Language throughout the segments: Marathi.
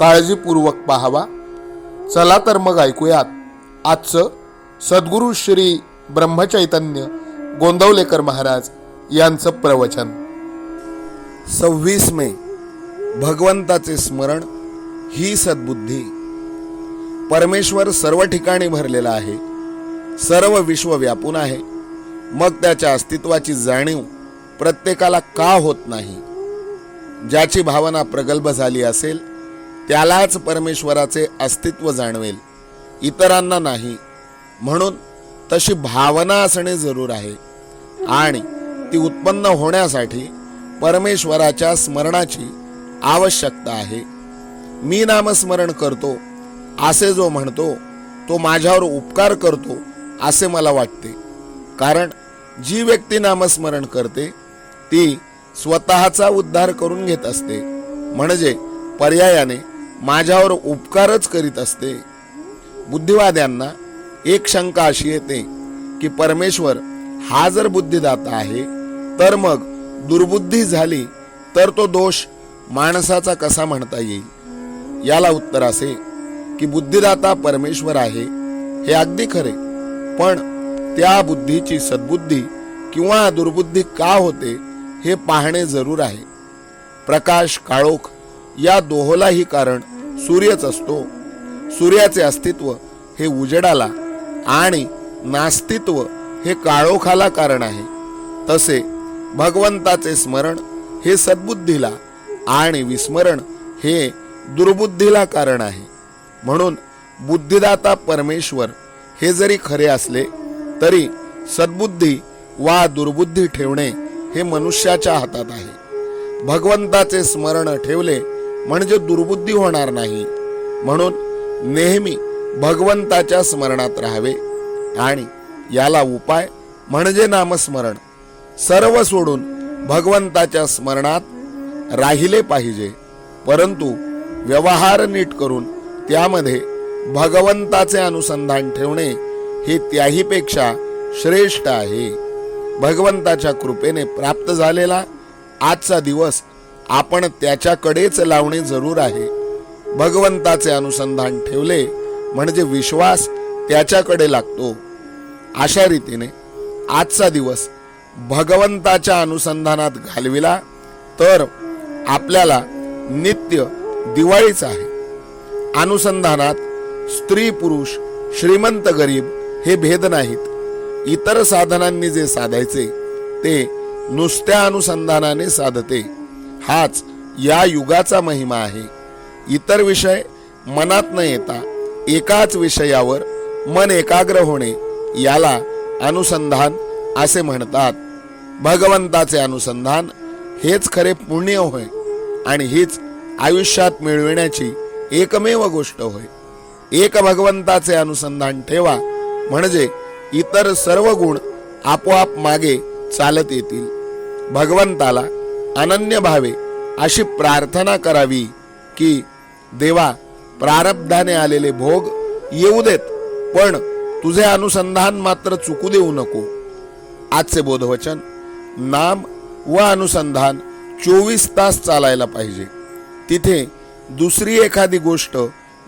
काळजीपूर्वक पाहावा. चला तर मग ऐकूयात. आजचं सद्गुरू श्री ब्रह्मचैतन्य गोंदवलेकर महाराज यांचं प्रवचन. सव्वीस मे भगवंताचे स्मरण ही सद्बुद्धी. परमेश्वर सर्व ठिकाणी भरलेला आहे सर्व विश्व व्यापून आहे मग त्याच्या अस्तित्वाची जाणीव प्रत्येकाला का होत नाही? ज्याची भावना प्रगल्भ झाली असेल त्यालाच परमेश्वराचे अस्तित्व जाणवेल. इतरांना नाही. म्हणून तशी भावना असणे जरूर आहे. आणि ती उत्पन्न होण्यासाठी परमेश्वराच्या स्मरणाची आवश्यकता आहे. मी नामस्मरण करतो असे जो म्हणतो तो माझ्यावर उपकार करतो असे मला वाटते. कारण जी व्यक्ती नामस्मरण करते ती स्वतःचा उद्धार करून घेत असते. म्हणजे पर्यायाने माझ्यावर उपकारच करीत असते. बुद्धिवाद्यांना एक शंका अशी येते की परमेश्वर हा जर बुद्धिदाता आहे तर मग दुर्बुद्धी झाली तर तो दोष माणसाचा कसा म्हणता येईल? याला उत्तर असे की बुद्धिदाता परमेश्वर आहे हे अगदी खरे. पण त्या बुद्धीची सद्बुद्धी किंवा दुर्बुद्धी का होते हे पाहणे जरूर आहे. प्रकाश काळोख या दोहोलाही कारण सूर्यच असतो. सूर्याचे अस्तित्व हे उजेडाला आणि नास्तित्व हे काळोखाला कारण आहे. तसे भगवंताचे स्मरण हे सद्बुद्धीला आणि विस्मरण हे दुर्बुद्धीला कारण आहे. म्हणून बुद्धिदाता परमेश्वर हे जरी खरे असले तरी सद्बुद्धी वा दुर्बुद्धी ठेवणे हे मनुष्याच्या हातात आहे. भगवंताचे स्मरण ठेवले म्हणजे दुर्बुद्धी होणार नाही. म्हणून नेहमी भगवंताच्या स्मरणात राहावे आणि याला उपाय म्हणजे नामस्मरण. सर्व सोडून भगवंताच्या स्मरणात राहिले पाहिजे. परंतु व्यवहार नीट करून त्यामध्ये भगवंताचे अनुसंधान ठेवणे हे त्याहीपेक्षा श्रेष्ठ आहे. भगवंताच्या कृपेने प्राप्त झालेला आजचा दिवस आपण त्याच्याकडेच लावणे जरूर आहे. भगवंताचे अनुसंधान ठेवले म्हणजे विश्वास त्याच्याकडे लागतो. अशा रीतीने आजचा दिवस भगवंताच्या अनुसंधानात घालविला तर आपल्याला नित्य दिवाळीच आहे. अनुसंधानात स्त्री पुरुष श्रीमंत गरीब हे भेद नाहीत. इतर साधनांनी जे साधायचे ते नुसत्या अनुसंधानाने साधते. हाच या युगाचा महिमा आहे. इतर विषय मनात न येता एकाच विषयावर मन एकाग्र होणे याला अनुसंधान असे म्हणतात. भगवंताचे अनुसंधान हेच खरे पुण्य होय आणि हीच आयुष्यात मिळविण्याची एकमेव गोष्ट होय. एक भगवंताचे अनुसंधान ठेवा म्हणजे इतर सर्व गुण आपोआप मागे चालत येतील. भगवंताला अनन्य भावे अशी प्रार्थना करावी की देवा प्रारब्धाने आलेले भोग येऊ देत पण तुझे अनुसंधान मात्र चुकू देऊ नको. आजचे बोधवचन नाम व अनुसंधान चोवीस तास चालायला पाहिजे. तिथे दुसरी एखादी गोष्ट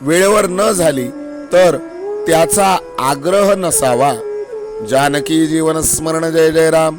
वेळेवर न झाली तर त्याचा आग्रह नसावा. जानकी जीवन स्मरण जय जय राम.